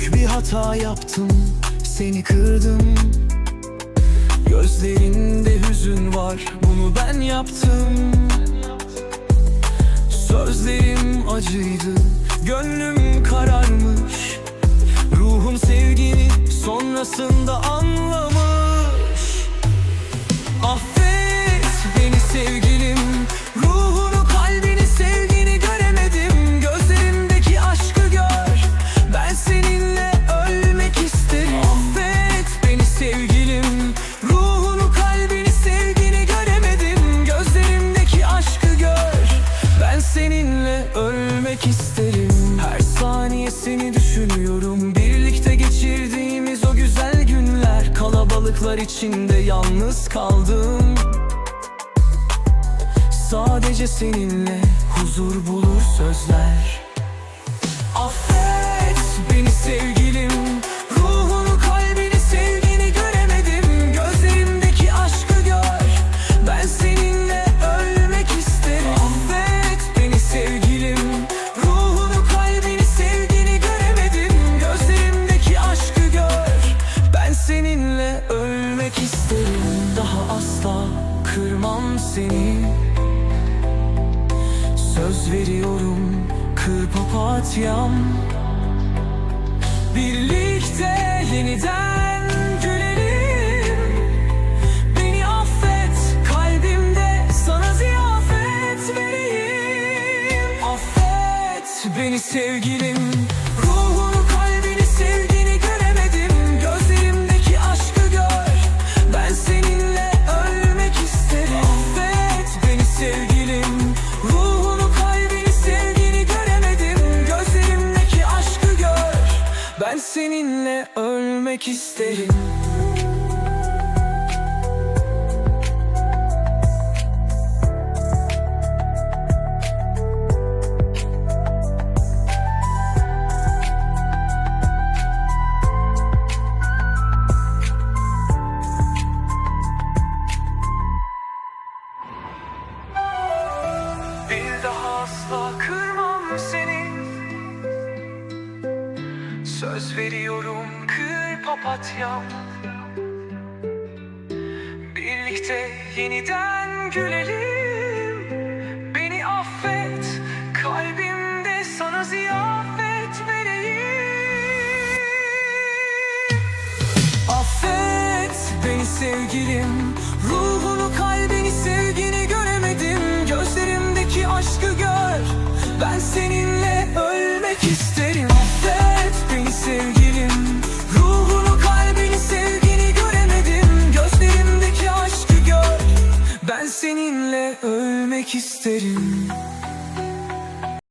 Büyük bir hata yaptım Seni kırdım. Gözlerinde hüzün var Bunu ben yaptım. Sözlerim acıydı Gönlüm kararmış. Ruhum sevgini sonrasında anlamış. Affet beni sevgilim ölmek isterim. Her saniye seni düşünüyorum. Birlikte geçirdiğimiz o güzel günler Kalabalıklar içinde yalnız kaldım. Sadece seninle huzur bulur sözler seninle ölmek isterim. Daha asla kırmam seni. Söz veriyorum kır papatyam. Birlikte yeniden gülelim. Beni affet kalbimde sana ziyafet vereyim. Affet beni sevgilim. Ruhunu ölmek isterim. Bir daha asla kırmam Söz veriyorum kır papatyam. Birlikte yeniden gülelim. Beni affet kalbimde sana ziyafet vereyim. Affet beni sevgilim Ruhunu seninle ölmek isterim